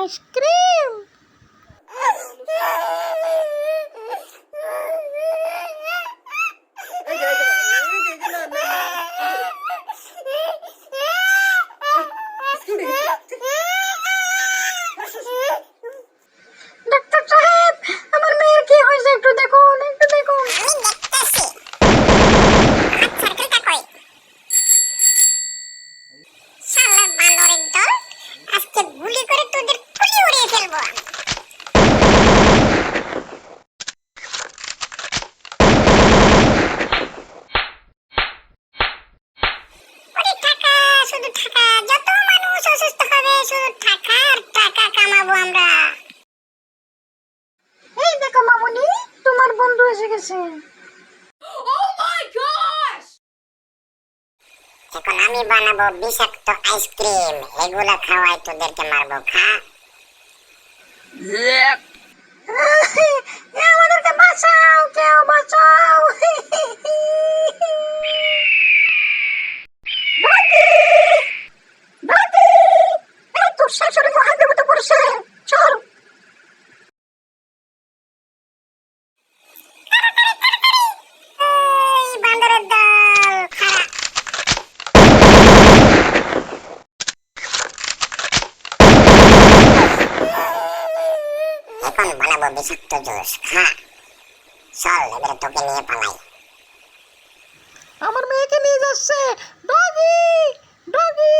Ice cream doctor সাহেব আমার মেয়ের কি হয়েছে একটু দেখুন একটু দেখুন। শালা বানরের দল, আজকে গুলি শুধু টাকা টাকা কামাবো আমরা। এই দেখো মামুনি তোমার বন্ধু এসে গেছে। এখন আমি বানাবো বিষাক্ত আইসক্রিম। এগুলা খাওয়াই তোদেরকে মারবো খা। শাশুড়ি তো হাতে মতো পড়ছে চল এখন বানাবো বিষাক্ত জুস, খা। চল, এবারে তোকে নিয়ে পালাই আমার মেয়েকে নিয়ে যাচ্ছে ডগি ডগি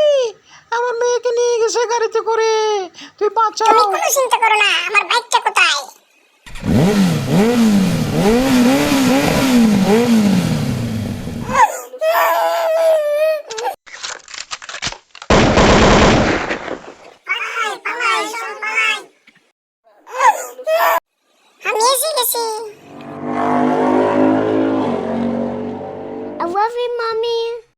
আমার মেয়েকে নিয়ে গেছে গাড়িতে করে? তুই বাঁচাও। তুমি কোনো চিন্তা করো না আমার বাইকটা কোথায়?